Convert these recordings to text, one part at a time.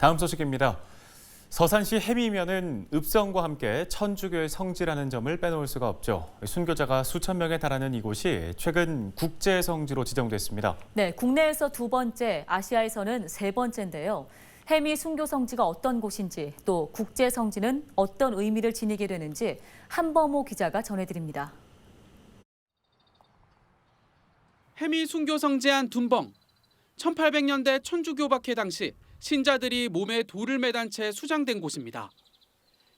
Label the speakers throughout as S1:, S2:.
S1: 다음 소식입니다. 서산시 해미면은 읍성과 함께 천주교의 성지라는 점을 빼놓을 수가 없죠. 순교자가 수천 명에 달하는 이곳이 최근 국제 성지로 지정됐습니다.
S2: 네, 국내에서 두 번째, 아시아에서는 세 번째인데요. 해미 순교 성지가 어떤 곳인지 또 국제 성지는 어떤 의미를 지니게 되는지 한범호 기자가 전해드립니다.
S3: 해미 순교 성지 한 둔벙. 1800년대 천주교 박해 당시 신자들이 몸에 돌을 매단 채 수장된 곳입니다.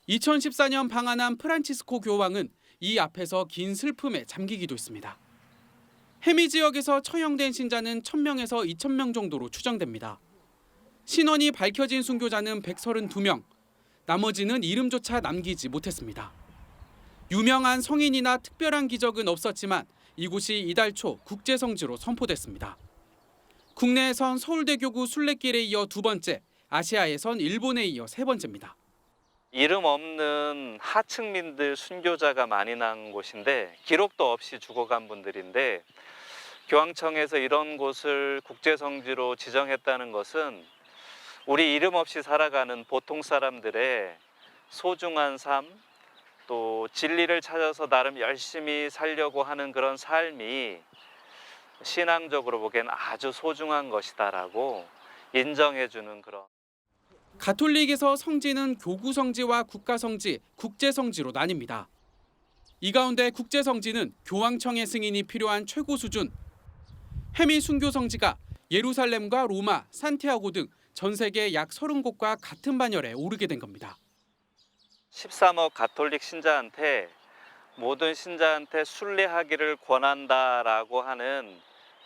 S3: 2014년 방한한 프란치스코 교황은 이 앞에서 긴 슬픔에 잠기기도 했습니다. 해미 지역에서 처형된 신자는 1000명에서 2000명 정도로 추정됩니다. 신원이 밝혀진 순교자는 132명, 나머지는 이름조차 남기지 못했습니다. 유명한 성인이나 특별한 기적은 없었지만 이곳이 이달 초 국제 성지로 선포됐습니다. 국내에선 서울대교구 순례길에 이어 두 번째, 아시아에선 일본에 이어 세 번째입니다.
S4: 이름 없는 하층민들 순교자가 많이 난 곳인데 기록도 없이 죽어간 분들인데 교황청에서 이런 곳을 국제성지로 지정했다는 것은 우리 이름 없이 살아가는 보통 사람들의 소중한 삶, 또 진리를 찾아서 나름 열심히 살려고 하는 그런 삶이 신앙적으로 보기엔 아주 소중한 것이다라고 인정해 주는 그런
S3: 가톨릭에서 성지는 교구 성지와 국가 성지, 국제 성지로 나뉩니다. 이 가운데 국제 성지는 교황청의 승인이 필요한 최고 수준. 해미 순교 성지가 예루살렘과 로마, 산티아고 등 전 세계 약 30곳과 같은 반열에 오르게 된 겁니다.
S4: 13억 가톨릭 신자한테 모든 신자한테 순례하기를 권한다라고 하는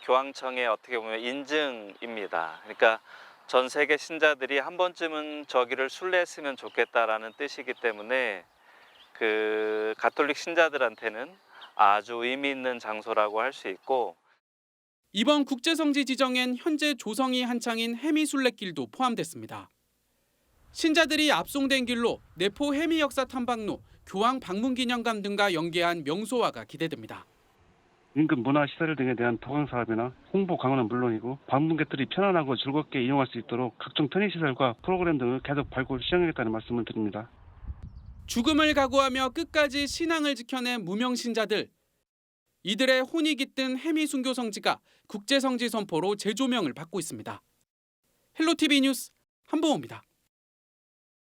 S4: 교황청의 어떻게 보면 인증입니다. 그러니까 전 세계 신자들이 한 번쯤은 저기를 순례했으면 좋겠다라는 뜻이기 때문에 그 가톨릭 신자들한테는 아주 의미 있는 장소라고 할 수 있고
S3: 이번 국제 성지 지정엔 현재 조성이 한창인 해미 순례길도 포함됐습니다. 신자들이 압송된 길로 내포 해미 역사 탐방로, 교황 방문 기념관 등과 연계한 명소화가 기대됩니다.
S5: 인근 문화시설 등에 대한 보강 사업이나 홍보 강화는 물론이고 방문객들이 편안하고 즐겁게 이용할 수 있도록 각종 편의시설과 프로그램 등을 계속 발굴 시행하겠다는 말씀을 드립니다.
S3: 죽음을 각오하며 끝까지 신앙을 지켜낸 무명 신자들. 이들의 혼이 깃든 해미 순교 성지가 국제 성지 선포로 재조명을 받고 있습니다. 헬로 TV 뉴스 한보호입니다.